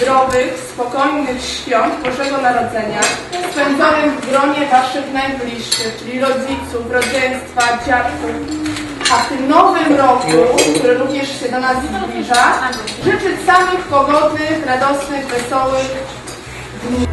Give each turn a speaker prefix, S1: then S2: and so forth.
S1: zdrowych, spokojnych świąt Bożego Narodzenia spędzonych w gronie Waszych najbliższych, czyli rodziców, rodzeństwa, dziadków. A w tym nowym roku, który również się do nas zbliża, życzyć samych pogodnych, radosnych, wesołych, dni.